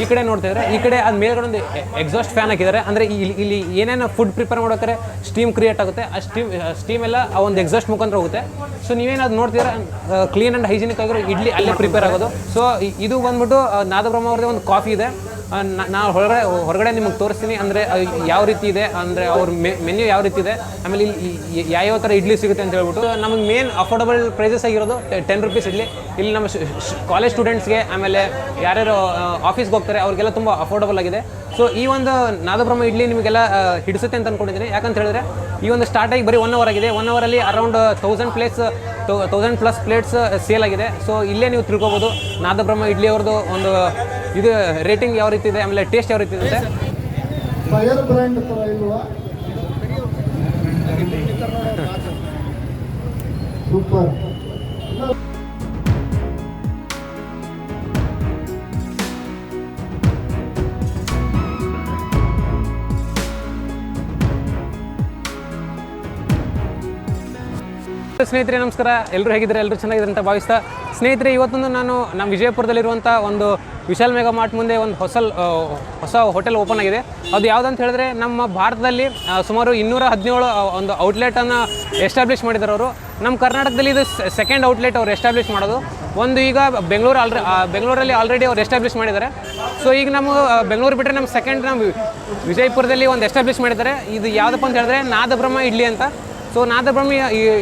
ಈ ಕಡೆ ನೋಡ್ತಾ ಇದ್ರೆ, ಈ ಕಡೆ ಅದು ಮೇಲ್ಗಡೆ ಒಂದು ಎಕ್ಸಾಸ್ಟ್ ಫ್ಯಾನ್ ಹಾಕಿದ್ದಾರೆ ಅಂದರೆ ಇಲ್ಲಿ ಇಲ್ಲಿ ಏನೇನು ಫುಡ್ ಪ್ರಿಪೇರ್ ಮಾಡೋಕೆ ಸ್ಟೀಮ್ ಕ್ರಿಯೇಟ್ ಆಗುತ್ತೆ. ಆ ಸ್ಟೀಮ್ ಸ್ಟೀಮ್ ಎಲ್ಲ ಆ ಒಂದು ಎಕ್ಸಾಸ್ಟ್ ಮುಖಾಂತರ ಹೋಗುತ್ತೆ. ಸೊ ನೀವೇನು ಅದು ನೋಡ್ತೀರಾ ಕ್ಲೀನ್ ಆ್ಯಂಡ್ ಹೈಜಿನಿಕ್ ಆಗಿರೋ ಇಡ್ಲಿ ಅಲ್ಲೇ ಪ್ರಿಪೇರ್ ಆಗೋದು. ಸೊ ಇದು ಬಂದ್ಬಿಟ್ಟು ನಾದಬ್ರಹ್ಮ ಅವ್ರದ್ದೇ ಒಂದು ಕಾಫಿ ಇದೆ. ಆ, ನಾ- ನಾ ಹೊರಗಡೆ ಹೊರಗಡೆ ನಿಮಗೆ ತೋರಿಸ್ತೀನಿ. ಅಂದರೆ ಯಾವ ರೀತಿ ಇದೆ? ಅಂದರೆ ಅವ್ರ ಮೆನ್ಯೂ ಯಾವ ರೀತಿ ಇದೆ? ಆಮೇಲೆ ಇಲ್ಲಿ ಯಾವ ಥರ ಇಡ್ಲಿ ಸಿಗುತ್ತೆ ಅಂತ ಹೇಳ್ಬಿಟ್ಟು. ನಮಗೆ ಮೇನ್ ಅಫೋರ್ಡಬಲ್ ಪ್ರೈಸಸ್ ಆಗಿರೋದು ಟೆನ್ ರುಪೀಸ್ ಇಡ್ಲಿ. ಇಲ್ಲಿ ನಮ್ಮ ಕಾಲೇಜ್ ಸ್ಟೂಡೆಂಟ್ಸ್ಗೆ ಆಮೇಲೆ ಯಾರ್ಯಾರು ಆಫೀಸ್ಗೆ ಹೋಗ್ತಾರೆ ಅವ್ರಿಗೆಲ್ಲ ತುಂಬ ಅಫೋರ್ಡಬಲ್ ಆಗಿದೆ. ಸೊ ಈ ಒಂದು ನಾದಬ್ರಹ್ಮ ಇಡ್ಲಿ ನಿಮಗೆಲ್ಲ ಹಿಡಿಸುತ್ತೆ ಅಂತ ಅನ್ಕೊಂಡಿದ್ದೀನಿ. ಯಾಕಂತ ಹೇಳಿದ್ರೆ ಈ ಒಂದು ಸ್ಟಾರ್ಟ್ ಆಗಿ ಬರೀ ಒನ್ ಅವರ್ ಆಗಿದೆ. ಒನ್ ಅವರಲ್ಲಿ around thousand plates thousand plus plates sale ಆಗಿದೆ. ಸೊ ಇಲ್ಲೇ ನೀವು ತಿಳ್ಕೊಬೋದು. ನಾದಬ್ರಹ್ಮ ಇಡ್ಲಿ ಅವ್ರದ್ದು ಒಂದು ಇದು ರೇಟಿಂಗ್ ಯಾವ ರೀತಿ ಇದೆ? ಆಮೇಲೆ ಟೇಸ್ಟ್ ಯಾವ ರೀತಿ ಇದೆ ಫೈರ್ ಬ್ರ್ಯಾಂಡ್ ತರ ಇಲ್ವಾ ಸೂಪರ್ ಸ್ನೇಹಿತರೆ ನಮಸ್ಕಾರ. ಎಲ್ಲರೂ ಹೇಗಿದ್ದಾರೆ? ಎಲ್ಲರೂ ಚೆನ್ನಾಗಿದ್ದಾರೆ ಅಂತ ಭಾವಿಸ್ತಾ ಸ್ನೇಹಿತರೆ ಇವತ್ತೊಂದು ನಾನು ನಮ್ಮ ವಿಜಯಪುರದಲ್ಲಿರುವಂಥ ಒಂದು ವಿಶಾಲ್ ಮೆಗಾ ಮಾರ್ಟ್ ಮುಂದೆ ಒಂದು ಹೊಸ ಹೊಸ ಹೋಟೆಲ್ ಓಪನ್ ಆಗಿದೆ. ಅದು ಯಾವುದಂತ ಹೇಳಿದ್ರೆ ನಮ್ಮ ಭಾರತದಲ್ಲಿ ಸುಮಾರು ಇನ್ನೂರ ಹದಿನೇಳು ಒಂದು ಔಟ್ಲೆಟನ್ನು ಎಸ್ಟಾಬ್ಲಿಷ್ ಮಾಡಿದ್ದಾರೆ ಅವರು. ನಮ್ಮ ಕರ್ನಾಟಕದಲ್ಲಿ ಇದು ಸೆಕೆಂಡ್ ಔಟ್ಲೆಟ್ ಅವ್ರು ಎಸ್ಟಾಬ್ಲಿಷ್ ಮಾಡೋದು. ಒಂದು ಈಗ ಬೆಂಗಳೂರು ಆಲ್ರೆ ಬೆಂಗಳೂರಲ್ಲಿ ಆಲ್ರೆಡಿ ಅವ್ರು ಎಸ್ಟಾಬ್ಲಿಷ್ ಮಾಡಿದ್ದಾರೆ. ಸೊ ಈಗ ನಮ್ಮ ಬೆಂಗಳೂರು ಬಿಟ್ಟರೆ ನಮ್ಮ ಸೆಕೆಂಡ್ ನಮ್ಮ ವಿಜಯಪುರದಲ್ಲಿ ಒಂದು ಎಸ್ಟಾಬ್ಲಿಷ್ ಮಾಡಿದ್ದಾರೆ. ಇದು ಯಾವುದಪ್ಪ ಅಂತ ಹೇಳಿದ್ರೆ ನಾದಬ್ರಹ್ಮ ಇಡ್ಲಿ ಅಂತ. ಸೊ ನಾದಬ್ರಹ್ಮ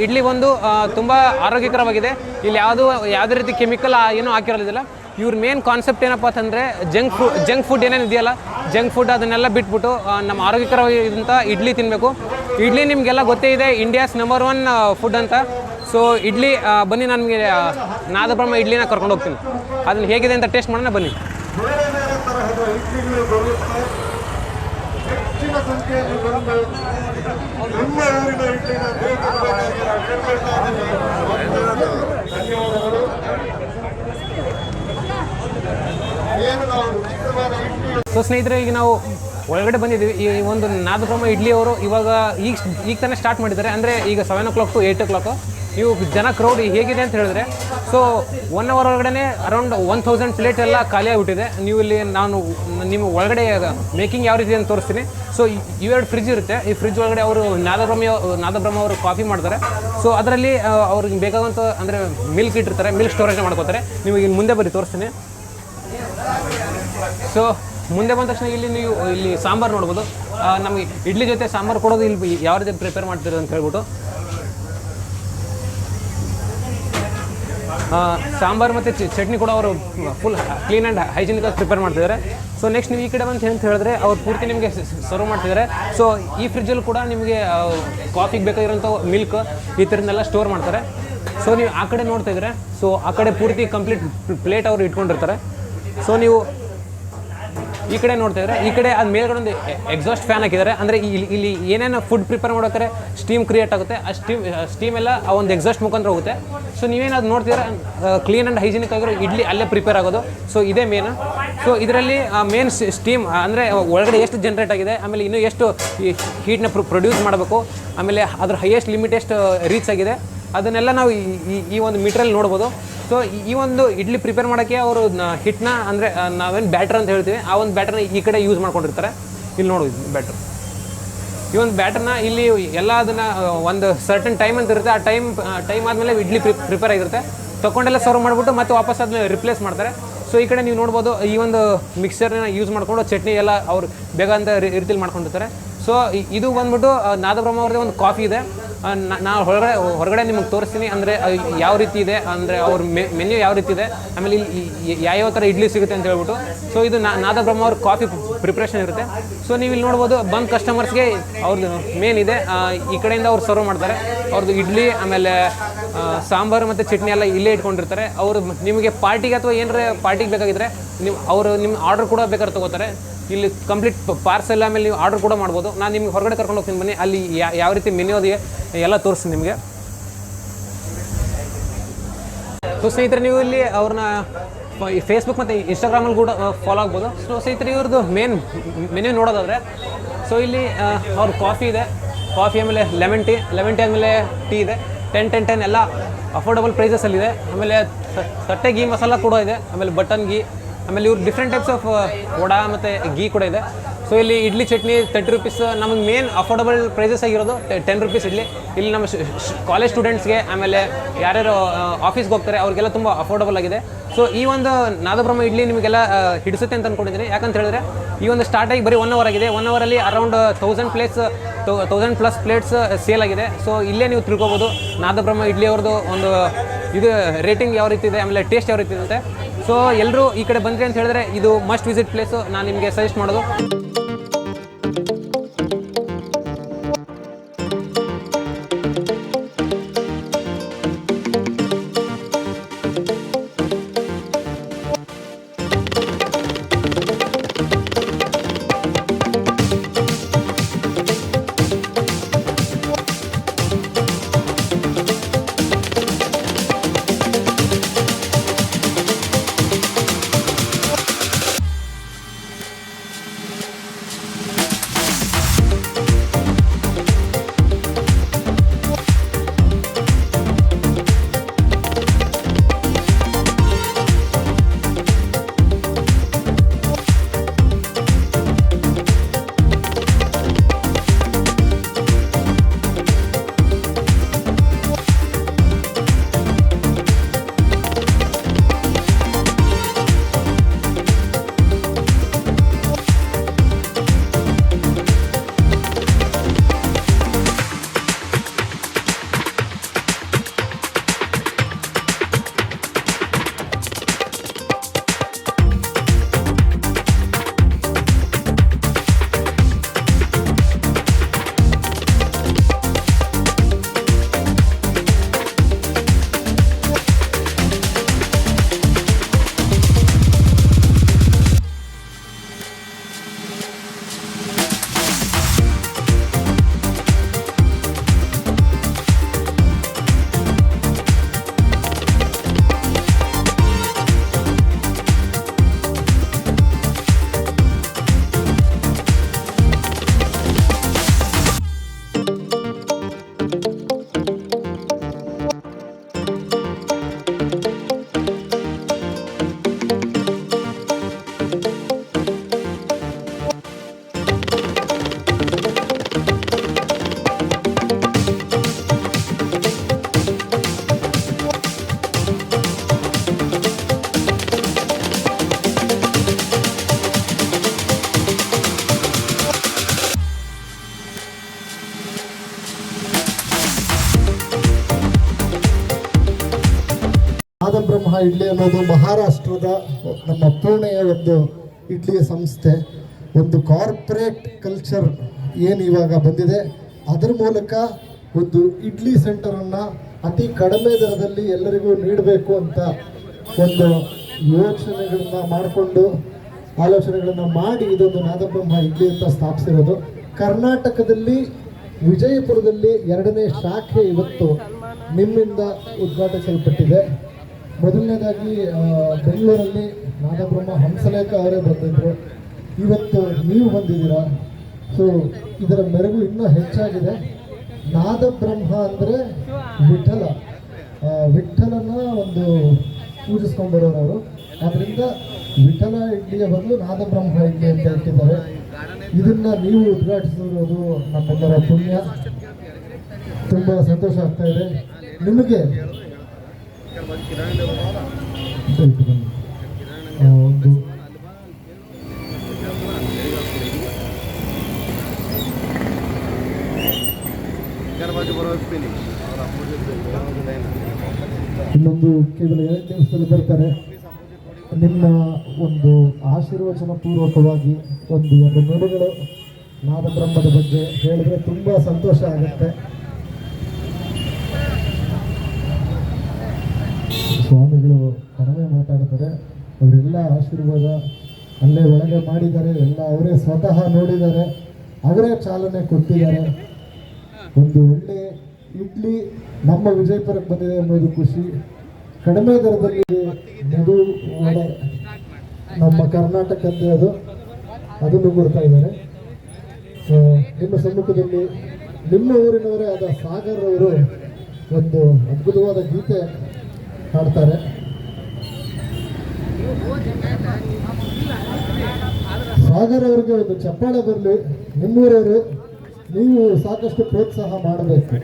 ಇಡ್ಲಿ ಒಂದು ತುಂಬ ಆರೋಗ್ಯಕರವಾಗಿದೆ. ಇಲ್ಲಿ ಯಾವುದು, ಯಾವುದೇ ರೀತಿ ಕೆಮಿಕಲ್ ಏನೂ ಹಾಕಿರೋದಿಲ್ಲ. ಇವ್ರ ಮೇನ್ ಕಾನ್ಸೆಪ್ಟ್ ಏನಪ್ಪ ಅಂತಂದರೆ ಜಂಕ್ ಫು ಜಂಕ್ ಫುಡ್ ಏನೇನು ಇದೆಯಲ್ಲ? ಜಂಕ್ ಫುಡ್ ಅದನ್ನೆಲ್ಲ ಬಿಟ್ಬಿಟ್ಟು ನಮ್ಮ ಆರೋಗ್ಯಕರವಾಗಿದ್ದಂಥ ಇಡ್ಲಿ ತಿನ್ನಬೇಕು ಇಡ್ಲಿ ನಿಮಗೆಲ್ಲ ಗೊತ್ತೇ ಇದೆ ಇಂಡಿಯಾಸ್ ನಂಬರ್ ಒನ್ ಫುಡ್ ಅಂತ. ಸೊ ಇಡ್ಲಿ ಬನ್ನಿ ನನಗೆ ನಾದಬ್ರಹ್ಮ ಇಡ್ಲಿನ ಕರ್ಕೊಂಡು ಹೋಗ್ತೀನಿ. ಅದನ್ನು ಹೇಗಿದೆ ಅಂತ ಟೇಸ್ಟ್ ಮಾಡೋಣ, ಬನ್ನಿ. ಬೇರೆ ಬೇರೆ ತರಹದ ಇಡ್ಲಿಗಳು ಬರುತ್ತೆ ಹೆಚ್ಚಿನ ಸಂಖ್ಯೆಯಲ್ಲಿ ಬಂದು ನಿಮ್ಮ ಊರಿನ ಇಡ್ಲಿನ ಬೇಯಿಸಬೇಕಾಗಿ ನಾವು ಕೇಳ್ಕೊಳ್ತಾ ಇದ್ದೀವಿ. ಧನ್ಯವಾದಗಳು ಏನು ನಾವು ಶುಕ್ರವಾರ ಇಡ್ಲಿ ಸೊ ಸ್ನೇಹಿತರೆ, ಈಗ ನಾವು ಒಳಗಡೆ ಬಂದಿದ್ದೀವಿ. ಈ ಒಂದು ನಾದಬ್ರಹ್ಮ ಇಡ್ಲಿ ಅವರು ಇವಾಗ ಈಗ ಈಗ ತಾನೇ ಸ್ಟಾರ್ಟ್ ಮಾಡಿದ್ದಾರೆ. ಅಂದರೆ ಈಗ seven o'clock to eight o'clock ನೀವು ಜನ ಕ್ರೌಡ್ ಹೇಗಿದೆ ಅಂತ ಹೇಳಿದ್ರೆ ಸೊ ಒನ್ ಅವರ್ ಒಳಗಡೆ ಅರೌಂಡ್ ಒನ್ ತೌಸಂಡ್ ಪ್ಲೇಟ್ ಎಲ್ಲ ಖಾಲಿ ಆಗಿಬಿಟ್ಟಿದೆ. ನೀವು ಇಲ್ಲಿ ನಾನು ನಿಮ್ಮ ಒಳಗಡೆ ಮೇಕಿಂಗ್ ಯಾವ ರೀತಿ ಅಂತ ತೋರಿಸ್ತೀನಿ. ಸೊ ಇವೆರಡು ಫ್ರಿಜ್ ಇರುತ್ತೆ. ಈ ಫ್ರಿಜ್ ಒಳಗಡೆ ಅವರು ನಾದಬ್ರಹ್ಮ ನಾದಬ್ರಹ್ಮ ಅವರು ಕಾಫಿ ಮಾಡ್ತಾರೆ. ಸೊ ಅದರಲ್ಲಿ ಅವ್ರಿಗೆ ಬೇಕಾದಂಥ ಅಂದರೆ ಮಿಲ್ಕ್ ಇಟ್ಟಿರ್ತಾರೆ. ಮಿಲ್ಕ್ ಸ್ಟೋರೇಜ್ ಮಾಡ್ಕೋತಾರೆ. ನಿಮಗೆ ಮುಂದೆ ಬರೀ ತೋರಿಸ್ತೀನಿ. ಸೊ ಮುಂದೆ ಬಂದ ತಕ್ಷಣ ಇಲ್ಲಿ ನೀವು, ಇಲ್ಲಿ ಸಾಂಬಾರು ನೋಡ್ಬೋದು. ನಮಗೆ ಇಡ್ಲಿ ಜೊತೆ ಸಾಂಬಾರು ಕೊಡೋದು ಇಲ್ಲಿ ಯಾವ ರೀತಿ ಪ್ರಿಪೇರ್ ಮಾಡ್ತೀರ ಅಂತ ಹೇಳ್ಬಿಟ್ಟು. ಸಾಂಬಾರು ಮತ್ತು ಚಟ್ನಿ ಕೂಡ ಅವರು ಫುಲ್ ಕ್ಲೀನ್ ಆ್ಯಂಡ್ ಹೈಜಿನಿಕ್ ಆಗಿ ಪ್ರಿಪೇರ್ ಮಾಡ್ತಿದ್ದಾರೆ. ಸೊ ನೆಕ್ಸ್ಟ್ ನೀವು ಈ ಕಡೆ ಬಂತು ಅಂತ ಹೇಳಿದ್ರೆ, ಅವ್ರು ಪೂರ್ತಿ ನಿಮಗೆ ಸರ್ವ್ ಮಾಡ್ತಿದ್ದಾರೆ. ಸೊ ಈ ಫ್ರಿಜ್ಜಲ್ಲಿ ಕೂಡ ನಿಮಗೆ ಕಾಫಿಗೆ ಬೇಕಾಗಿರೋಂಥ ಮಿಲ್ಕ್ ಈ ಥರದ್ದೆಲ್ಲ ಸ್ಟೋರ್ ಮಾಡ್ತಾರೆ. ಸೊ ನೀವು ಆ ಕಡೆ ನೋಡ್ತಾ ಇದ್ರೆ ಸೊ ಆ ಕಡೆ ಪೂರ್ತಿ ಕಂಪ್ಲೀಟ್ ಪ್ಲೇಟ್ ಅವರು ಇಟ್ಕೊಂಡಿರ್ತಾರೆ. ಸೊ ನೀವು ಈ ಕಡೆ ನೋಡ್ತಾ ಇದ್ರೆ, ಈ ಕಡೆ ಅದು ಮೇಲ್ಗಡೆ ಒಂದು ಎಕ್ಸಾಸ್ಟ್ ಫ್ಯಾನ್ ಹಾಕಿದ್ದಾರೆ. ಅಂದರೆ ಇಲ್ಲಿ ಇಲ್ಲಿ ಏನೇನು ಫುಡ್ ಪ್ರಿಪೇರ್ ಮಾಡೋಕೆ ಸ್ಟೀಮ್ ಕ್ರಿಯೇಟ್ ಆಗುತ್ತೆ. ಆ ಸ್ಟೀಮ್ ಸ್ಟೀಮ್ ಎಲ್ಲ ಆ ಒಂದು ಎಕ್ಸಾಸ್ಟ್ ಮುಖಾಂತರ ಹೋಗುತ್ತೆ. ಸೊ ನೀವೇನು ಅದು ನೋಡ್ತಿದ್ರೆ ಕ್ಲೀನ್ ಆ್ಯಂಡ್ ಹೈಜಿನಿಕ್ ಆಗಿರೋ ಇಡ್ಲಿ ಅಲ್ಲೇ ಪ್ರಿಪೇರ್ ಆಗೋದು. ಸೊ ಇದೇ ಮೇನ್ ಸೊ ಇದರಲ್ಲಿ ಮೇನ್ ಸ್ಟೀಮ್ ಅಂದರೆ ಒಳಗಡೆ ಎಷ್ಟು ಜನ್ರೇಟ್ ಆಗಿದೆ, ಆಮೇಲೆ ಇನ್ನೂ ಎಷ್ಟು ಹೀಟ್ನ ಪ್ರೊಡ್ಯೂಸ್ ಮಾಡಬೇಕು, ಆಮೇಲೆ ಅದ್ರ ಹೈಯೆಸ್ಟ್ ಲಿಮಿಟ್ ಎಷ್ಟು ರೀಚ್ ಆಗಿದೆ, ಅದನ್ನೆಲ್ಲ ನಾವು ಈ- ಈ ಒಂದು ಮೀಟ್ರಲ್ಲಿ ನೋಡ್ಬೋದು. ಸೊ ಈ ಒಂದು ಇಡ್ಲಿ ಪ್ರಿಪೇರ್ ಮಾಡೋಕ್ಕೆ ಅವರು ಹಿಟ್ಟನ್ನ ಅಂದರೆ ನಾವೇನು ಬ್ಯಾಟರ್ ಅಂತ ಹೇಳ್ತೀವಿ, ಆ ಒಂದು ಬ್ಯಾಟರ್ನ ಈ ಕಡೆ ಯೂಸ್ ಮಾಡ್ಕೊಂಡಿರ್ತಾರೆ. ಇಲ್ಲಿ ನೋಡು ಬ್ಯಾಟರ್ ಈ ಒಂದು ಬ್ಯಾಟರ್ನ ಇಲ್ಲಿ ಎಲ್ಲ ಅದನ್ನು ಒಂದು ಸರ್ಟನ್ ಟೈಮ್ ಅಂತ ಇರುತ್ತೆ. ಆ ಟೈಮ್ ಟೈಮ್ ಆದಮೇಲೆ ಇಡ್ಲಿ ಪ್ರಿಪೇರ್ ಆಗಿರುತ್ತೆ. ತೊಗೊಂಡೆಲ್ಲ ಸರ್ವ್ ಮಾಡಿಬಿಟ್ಟು ಮತ್ತೆ ವಾಪಸ್ ಅದನ್ನ ರಿಪ್ಲೇಸ್ ಮಾಡ್ತಾರೆ. ಸೊ ಈ ಕಡೆ ನೀವು ನೋಡ್ಬೋದು, ಈ ಒಂದು ಮಿಕ್ಸರ್ನ ಯೂಸ್ ಮಾಡಿಕೊಂಡು ಚಟ್ನಿ ಎಲ್ಲ ಅವ್ರು ಬೇಗ ಅಂತ ರೀತಿಲಿ ಮಾಡ್ಕೊಂಡಿರ್ತಾರೆ. ಸೊ ಇದು ಬಂದ್ಬಿಟ್ಟು ನಾದಬ್ರಹ್ಮ ಅವ್ರದ್ದೇ ಒಂದು ಕಾಫಿ ಇದೆ. ಆ, ನಾ- ನಾ ಹೊರಗಡೆ ಹೊರಗಡೆ ನಿಮಗೆ ತೋರಿಸ್ತೀನಿ. ಅಂದರೆ ಯಾವ ರೀತಿ ಇದೆ ಅಂದರೆ ಅವ್ರ ಮೆನ್ಯೂ ಯಾವ ರೀತಿ ಇದೆ. ಆಮೇಲೆ ಇಲ್ಲಿ ಯಾವ್ಯಾವ ಥರ ಇಡ್ಲಿ ಸಿಗುತ್ತೆ ಅಂತ ಹೇಳ್ಬಿಟ್ಟು. ಸೊ ಇದು ನಾದ ಬ್ರಹ್ಮ ಅವ್ರ ಕಾಫಿ ಪ್ರಿಪ್ರೇಷನ್ ಇರುತ್ತೆ. ಸೊ ನೀವು ಇಲ್ಲಿ ನೋಡ್ಬೋದು ಬಂದ್ ಕಸ್ಟಮರ್ಸ್ಗೆ ಅವ್ರದ್ದು ಮೇನ್ ಇದೆ. ಈ ಕಡೆಯಿಂದ ಅವ್ರು ಸರ್ವ್ ಮಾಡ್ತಾರೆ. ಅವ್ರದ್ದು ಇಡ್ಲಿ ಆಮೇಲೆ ಸಾಂಬಾರು ಮತ್ತು ಚಟ್ನಿ ಎಲ್ಲ ಇಲ್ಲೇ ಇಟ್ಕೊಂಡಿರ್ತಾರೆ. ಅವರು ನಿಮಗೆ ಪಾರ್ಟಿಗೆ ಅಥವಾ ಏನಾರ ಪಾರ್ಟಿಗೆ ಬೇಕಾಗಿದ್ದರೆ ನೀವು ಅವರು ನಿಮ್ಮ ಆರ್ಡರ್ ಕೂಡ ಬೇಕಾದ್ರೆ ತಗೋತಾರೆ. ಇಲ್ಲಿ ಕಂಪ್ಲೀಟ್ ಪಾರ್ಸೆಲ್ ಆಮೇಲೆ ನೀವು ಆರ್ಡರ್ ಕೂಡ ಮಾಡ್ಬೋದು. ನಾನು ನಿಮ್ಗೆ ಹೊರಗಡೆ ಕರ್ಕೊಂಡು ಹೋಗ್ತೀನಿ ಬನ್ನಿ. ಅಲ್ಲಿ ಯಾವ ರೀತಿ ಮೆನ್ಯೂ ಅದೇ ಎಲ್ಲ ತೋರಿಸ್ತೀನಿ ನಿಮಗೆ. ಸೊ ಸ್ನೇಹಿತರೆ, ನೀವು ಇಲ್ಲಿ ಅವ್ರನ್ನ ಈ ಫೇಸ್ಬುಕ್ ಮತ್ತು ಇನ್ಸ್ಟಾಗ್ರಾಮಲ್ಲಿ ಕೂಡ ಫಾಲೋ ಆಗ್ಬೋದು. ಸೊ ಸ್ನೇಹಿತರೆ, ಇವ್ರದ್ದು ಮೇನ್ ಮೆನ್ಯೂ ನೋಡೋದಾದರೆ ಸೊ ಇಲ್ಲಿ ಅವ್ರ ಕಾಫಿ ಇದೆ. ಕಾಫಿ ಆಮೇಲೆ ಲೆಮನ್ ಟೀ ಲೆಮನ್ ಟೀ ಆಮೇಲೆ ಟೀ ಇದೆ. ಟೆನ್ ಟೆನ್ ಟೆನ್ ಎಲ್ಲ ಅಫೋರ್ಡಬಲ್ ಪ್ರೈಸಸಲ್ಲಿದೆ ಆಮೇಲೆ ತಟ್ಟೆ ಗೀ ಮಸಾಲ ಕೂಡ ಇದೆ. ಆಮೇಲೆ ಬಟನ್ ಗೀ ಆಮೇಲೆ ಇವ್ರು ಡಿಫ್ರೆಂಟ್ ಟೈಪ್ಸ್ ಆಫ್ ವಡಾ ಮತ್ತು ಗೀ ಕೂಡ ಇದೆ. ಸೊ ಇಲ್ಲಿ ಇಡ್ಲಿ ಚಟ್ನಿ ತರ್ಟಿ ರುಪೀಸ್ ನಮಗೆ ಮೇನ್ ಅಫೋರ್ಡಬಲ್ ಪ್ರೈಸಸ್ ಆಗಿರೋದು ಟೆನ್ ರುಪೀಸ್ ಇಡ್ಲಿ. ಇಲ್ಲಿ ನಮ್ಮ ಕಾಲೇಜ್ ಸ್ಟೂಡೆಂಟ್ಸ್ಗೆ ಆಮೇಲೆ ಯಾರ್ಯಾರು ಆಫೀಸ್ಗೆ ಹೋಗ್ತಾರೆ, ಅವ್ರಿಗೆಲ್ಲ ತುಂಬ ಅಫೋರ್ಡಬಲ್ ಆಗಿದೆ. ಸೊ ಈ ಒಂದು ನಾದಬ್ರಹ್ಮ ಇಡ್ಲಿ ನಿಮಗೆಲ್ಲ ಹಿಡಿಸುತ್ತೆ ಅಂತ ಅಂದ್ಕೊಂಡಿದ್ದೀನಿ ಯಾಕಂತ ಹೇಳಿದ್ರೆ, ಈ ಒಂದು ಸ್ಟಾರ್ಟ್ ಆಗಿ ಬರೀ ಒನ್ ಅವರ್ ಆಗಿದೆ. ಒನ್ ಅವರಲ್ಲಿ around thousand place thousand plus plates sale ಆಗಿದೆ. ಸೊ ಇಲ್ಲೇ ನೀವು ತಿಳ್ಕೊಬೋದು, ನಾದಬ್ರಹ್ಮ ಇಡ್ಲಿ ಅವ್ರದ್ದು ಒಂದು ಇದು ರೇಟಿಂಗ್ ಯಾವ ರೀತಿ ಇದೆ, ಆಮೇಲೆ ಟೇಸ್ಟ್ ಯಾವ ರೀತಿ ಇದೆ ಸೊ ಎಲ್ಲರೂ ಈ ಕಡೆ ಬಂದ್ರಿ ಅಂತ ಹೇಳಿದ್ರೆ ಇದು ಮಸ್ಟ್ ವಿಸಿಟ್ ಪ್ಲೇಸು ನಾನು ನಿಮಗೆ ಸಜೆಸ್ಟ್ ಮಾಡೋದು. ಸಂಸ್ಥೆ ಒಂದು ಕಾರ್ಪೊರೇಟ್ ಕಲ್ಚರ್ ಏನು ಇವಾಗ ಬಂದಿದೆ, ಅದರ ಮೂಲಕ ಒಂದು ಇಡ್ಲಿ ಸೆಂಟರನ್ನು ಅತಿ ಕಡಿಮೆ ದರದಲ್ಲಿ ಎಲ್ಲರಿಗೂ ನೀಡಬೇಕು ಅಂತ ಒಂದು ಯೋಚನೆಗಳನ್ನ ಮಾಡಿಕೊಂಡು, ಆಲೋಚನೆಗಳನ್ನು ಮಾಡಿ ಇದೊಂದು ನಾದಬ್ರಹ್ಮ ಇಡ್ಲಿ ಅಂತ ಸ್ಥಾಪಿಸಿರೋದು. ಕರ್ನಾಟಕದಲ್ಲಿ ವಿಜಯಪುರದಲ್ಲಿ ಎರಡನೇ ಶಾಖೆ ಇವತ್ತು ನಿಮ್ಮಿಂದ ಉದ್ಘಾಟಿಸಲ್ಪಟ್ಟಿದೆ. ಮೊದಲನೇದಾಗಿ ಬೆಂಗಳೂರಲ್ಲಿ ನಾದಬ್ರಹ್ಮ ಹಂಸಲೇಖ ಅವರೇ ಬಂದಿದ್ರು. ಇವತ್ತು ನೀವು ಬಂದಿದ್ದೀರಾ? ಸೊ ಇದರ ಮೆರುಗು ಇನ್ನೂ ಹೆಚ್ಚಾಗಿದೆ. ನಾದ ಬ್ರಹ್ಮ ಅಂದರೆ ವಿಠಲ. ವಿಠಲನ ಒಂದು ಪೂಜಿಸ್ಕೊಂಡ್ಬರೋರವರು. ಆದ್ದರಿಂದ ವಿಠಲ ಇಡ್ಲಿಯ ಬದಲು ನಾದಬ್ರಹ್ಮ ಇಡ್ಲಿ ಅಂತ ಹೇಳ್ತಿದ್ದಾರೆ. ಇದನ್ನ ನೀವು ಉದ್ಘಾಟಿಸಿರೋದು ನಮ್ಮೆಲ್ಲರ ಪುಣ್ಯ. ತುಂಬ ಸಂತೋಷ ಆಗ್ತಾ ಇದೆ. ನಿಮಗೆ. ಒಂದು ಇನ್ನೊಂದು ಕೇವಲ ಎರಡು ನಿಮಿಷದಲ್ಲಿ ಬರ್ತಾರೆ. ನಿಮ್ಮ ಒಂದು ಆಶೀರ್ವಚನ ಪೂರ್ವಕವಾಗಿ ಒಂದು ಎರಡು ನುಡಿಗಳು ನಾದಬ್ರಹ್ಮದ ಬಗ್ಗೆ ಹೇಳಿದ್ರೆ ತುಂಬ ಸಂತೋಷ ಆಗುತ್ತೆ. ಸ್ವಾಮಿಗಳು ಕಡಿಮೆ ಮಾತಾಡ್ತಾರೆ ಅವರೆಲ್ಲ ಆಶೀರ್ವಾದ ಅಲ್ಲೇ ಒಳಗೆ ಮಾಡಿದ್ದಾರೆ. ಎಲ್ಲ ಅವರೇ ಸ್ವತಃ ನೋಡಿದ್ದಾರೆ. ಅವರೇ ಚಾಲನೆ ಕೊಟ್ಟಿದ್ದಾರೆ. ಒಂದು ಒಳ್ಳೆ ಇಡ್ಲಿ ನಮ್ಮ ವಿಜಯಪುರಕ್ಕೆ ಬಂದಿದೆ ಅನ್ನೋದು ಖುಷಿ. ಕಡಿಮೆ ದರದಲ್ಲಿ ಇದು ನಮ್ಮ ಕರ್ನಾಟಕದ್ದೇ ಅದು. ಅದನ್ನು ಕೊಡ್ತಾ ಇದ್ದಾರೆ. ನಿಮ್ಮ ಸಮ್ಮುಖದಲ್ಲಿ ನಿಮ್ಮ ಊರಿನವರೇ ಆದ ಸಾಗರ್ ಅವರು ಒಂದು ಅದ್ಭುತವಾದ ಗೀತೆ ಹಾಡ್ತಾರೆ. ಸಾಗರ್ ಅವರಿಗೆ ಒಂದು ಚಪ್ಪಾಳೆ ಬರಲಿ. ನಿಮ್ಮೂರವರು ನೀವು ಸಾಕಷ್ಟು ಪ್ರೋತ್ಸಾಹ ಮಾಡಬೇಕು.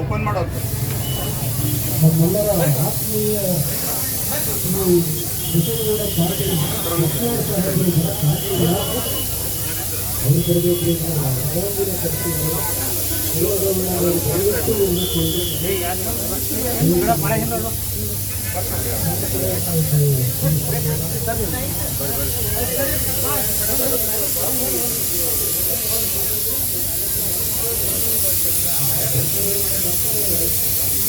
ಓಪನ್ ಮಾಡೋದು ನಮ್ಮೆಲ್ಲರ ಆತ್ಮೀಯ ಈ ಬಸವನಗೌಡ ಪಾಟೀಲ್ ಬರಕ್ಕಾಗಿಲ್ಲ ಅವರು ನಾವು ಅವರು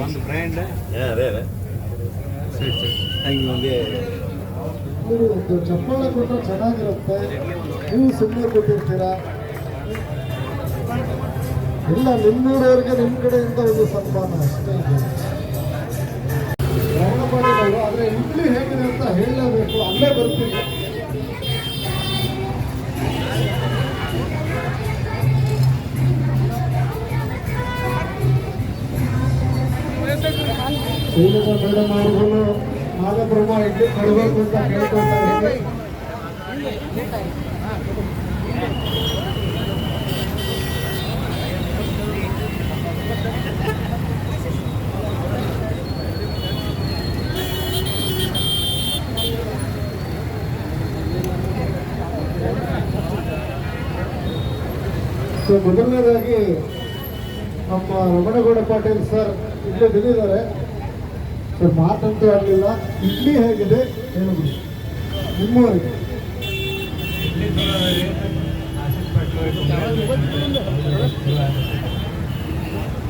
ಒಂದು ಬ್ರ್ಯಾಂಡ್ ಹಂಗೆ ಒಂದು ನೀವು ಚಪ್ಪಳ ಕೊಟ್ಟರೆ ಚೆನ್ನಾಗಿರುತ್ತೆ. ನೀವು ಸುಮ್ಮನೆ ಕೊಟ್ಟಿರ್ತೀರಾ ಇಲ್ಲ, ನಿಮ್ಮೂರವ್ರಿಗೆ ನಿಮ್ಮ ಕಡೆಯಿಂದ ಒಂದು ಸನ್ಮಾನ. ಅಷ್ಟೇ ಇದೆ. ಆದರೆ ಇಡ್ಲಿ ಹೇಗಿದೆ ಅಂತ ಅಲ್ಲೇ ಬರ್ತೀವಿ ಮೇಡಮ್ ಅವ್ರಿಗೂ ನಾಗಬ್ರಹ್ಮ ಇಡ್ಲಿ ಕೊಡಬೇಕು ಅಂತ ಕೇಳ್ಕೊಳ್ತಾ ಇದ್ದೀನಿ ಸೊ ಮೊದಲನೇದಾಗಿ ನಮ್ಮ ರಮಣಗೌಡ ಪಾಟೀಲ್ ಸರ್ ಇಲ್ಲೇ ಬಂದಿದ್ದಾರೆ ಸೊ ಮಾತಂತೂ ಆಗಲಿಲ್ಲ. ಇಡ್ಲಿ ಹೇಗಿದೆ ಹೇಳಿಬಿಡಿ ನಿಮ್ಮವರಿಗೆ.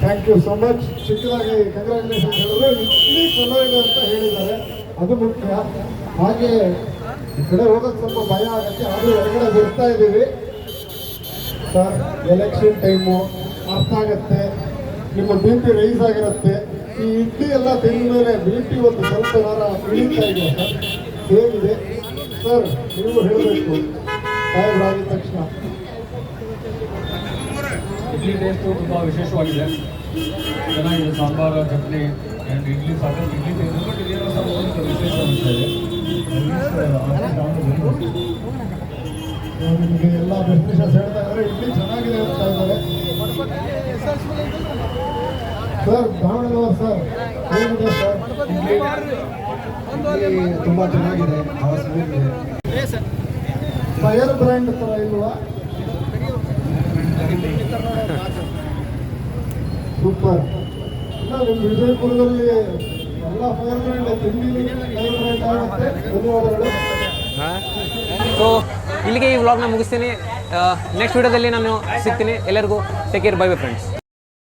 ಥ್ಯಾಂಕ್ ಯು ಸೊ ಮಚ್ ಚಿಕ್ಕದಾಗಿ ಕಂಗ್ರ್ಯಾಚುಲೇಷನ್ ಹೇಳಿದ್ರು ಇಡ್ಲಿ ಚಲೋ ಅಂತ ಹೇಳಿದ್ದಾರೆ. ಅದು ಮುಖ್ಯ. ಹಾಗೆ ಈ ಕಡೆ ಹೋಗೋಕೆ ಸ್ವಲ್ಪ ಭಯ ಆಗುತ್ತೆ. ಆದರೂ ಹೊರಗಡೆ ಬರ್ತಾ ಇದ್ದೀವಿ. ಸರ್ ಎಲೆಕ್ಷನ್ ಟೈಮು ಅರ್ಥ ಆಗತ್ತೆ. ನಿಮ್ಮ ಬಿ ಪಿ ರೈಸ್ ಆಗಿರುತ್ತೆ. ಈ ಇಡ್ಲಿ ಎಲ್ಲ ತಿಂದ ಮೇಲೆ ಬಿ ಒಂದು ಸ್ವಲ್ಪ ವಾರ ಇಳಿತಾ ಇದೆ ಸರ್ ಹೇಗಿದೆ ಸರ್ ನೀವು ಹೇಳಬೇಕು ಸಾಹೇಬ್ರಾಗಿದ ತಕ್ಷಣ ಇಡ್ಲಿ ಟೇಸ್ಟು ತುಂಬ ವಿಶೇಷವಾಗಿದೆ ಚೆನ್ನಾಗಿದೆ ಸಾಂಬಾರು ಚಟ್ನಿ ಆ್ಯಂಡ್ ಇಡ್ಲಿ ಸಾಕಷ್ಟು ಇಡ್ಲಿ ತಿಂದು ಬಟ್ ಇದೇನೋ ಸ್ವಲ್ಪ ವಿಶೇಷ ಅನಿಸ್ತಾ ಇದೆ ನಿಮಗೆ ಎಲ್ಲ ಬೆಸ್ಟ್ ಹೇಳ್ತಾ ಇದ್ದಾರೆ ಇಡ್ಲಿ ಚೆನ್ನಾಗಿದೆ ಅಂತ ಇದ್ದಾರೆ ಸರ್ ದಾವಣಗೆರೆ ಸರ್. ಹೇಗಿದೆ ಸರ್? ತುಂಬ ಚೆನ್ನಾಗಿದೆ. ಫೈರ್ ಬ್ರ್ಯಾಂಡ್ ಥರ ಇಲ್ವಾ? ಸೂಪರ್ ನಿಮ್ಮ ವಿಜಯಪುರದಲ್ಲಿ ಎಲ್ಲ ಫೈರ್ ಬ್ರ್ಯಾಂಡ್ ತಿಂಡಿ ಫೈರ್ ಬ್ರ್ಯಾಂಡ್ ಆಗುತ್ತೆ. ಧನ್ಯವಾದಗಳು. ಸೊ ಇಲ್ಲಿಗೆ ಈ ವ್ಲಾಗ್ನ ಮುಗಿಸ್ತೀನಿ. ನೆಕ್ಸ್ಟ್ ವಿಡಿಯೋದಲ್ಲಿ ನಾನು ಸಿಗ್ತೀನಿ. ಎಲ್ಲರಿಗೂ take care bye bye friends